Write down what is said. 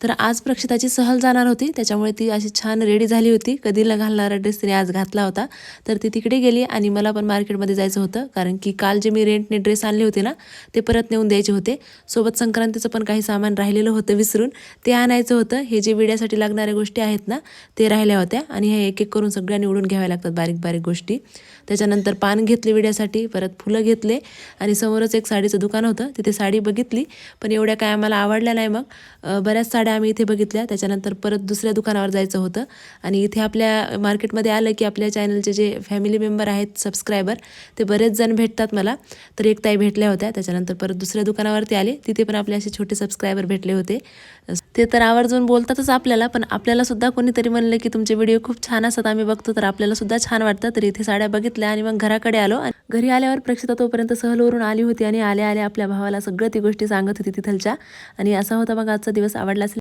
तर आज प्रक्षिताची सहल जाणार होती. त्याच्यामुळे ती अशी छान रेडी झाली होती. कधी न घालणारा ड्रेस तिने आज घातला होता. तर ती तिकडे गेली आणि मला पण मार्केटमध्ये जायचं होतं. कारण की काल जे मी रेंटने ड्रेस आणले होते ना ते परत नेऊन द्यायचे होते. सोबत संक्रांतीचं पण काही सामान राहिलेलं होतं विसरून. ते आणायचं होतं. हे जे विड्यासाठी लागणाऱ्या गोष्टी आहेत ना ते राहिल्या होत्या. आणि हे एक एक करून सगळ्या निवडून घ्याव्या लागतात बारीक बारीक गोष्टी. त्याच्यानंतर पान घेतले विड्यासाठी परत फुलं घेतले आणि समोरच एक साडीचं दुकान होतं. तिथे साडी बघितली पण एवढ्या काय आम्हाला आवडल्या नाही मग. बऱ्याच साड्या आम्ही इथे बघितल्या. त्याच्यानंतर परत दुसऱ्या दुकानावर जायचं होतं. आणि इथे आपल्या मार्केटमध्ये आलं की आपल्या चॅनलचे जे फॅमिली मेंबर आहेत सबस्क्रायबर ते बरेच जण भेटतात मला. तर एक ताई भेटल्या होत्या. त्याच्यानंतर परत दुसऱ्या दुकानावरती आले. तिथे पण आपले असे छोटे सबस्क्रायबर भेटले होते. ते तर आवर्जून बोलतातच आपल्याला पण आपल्याला सुद्धा कोणीतरी म्हणलं की तुमचे व्हिडिओ खूप छान असतात आम्ही बघतो तर आपल्याला सुद्धा छान वाटतं. तर इथे साड्या बघितल्या आणि मग घराकडे आलो. आणि घरी आल्यावर प्रेक्षिता तोपर्यंत सहलवरून आली होती आणि आल्या आल्या आपल्या भावाला सगळं ती गोष्टी सांगत होती तिथलच्या. आणि असा होता मग आजचा दिवस आवडला असेल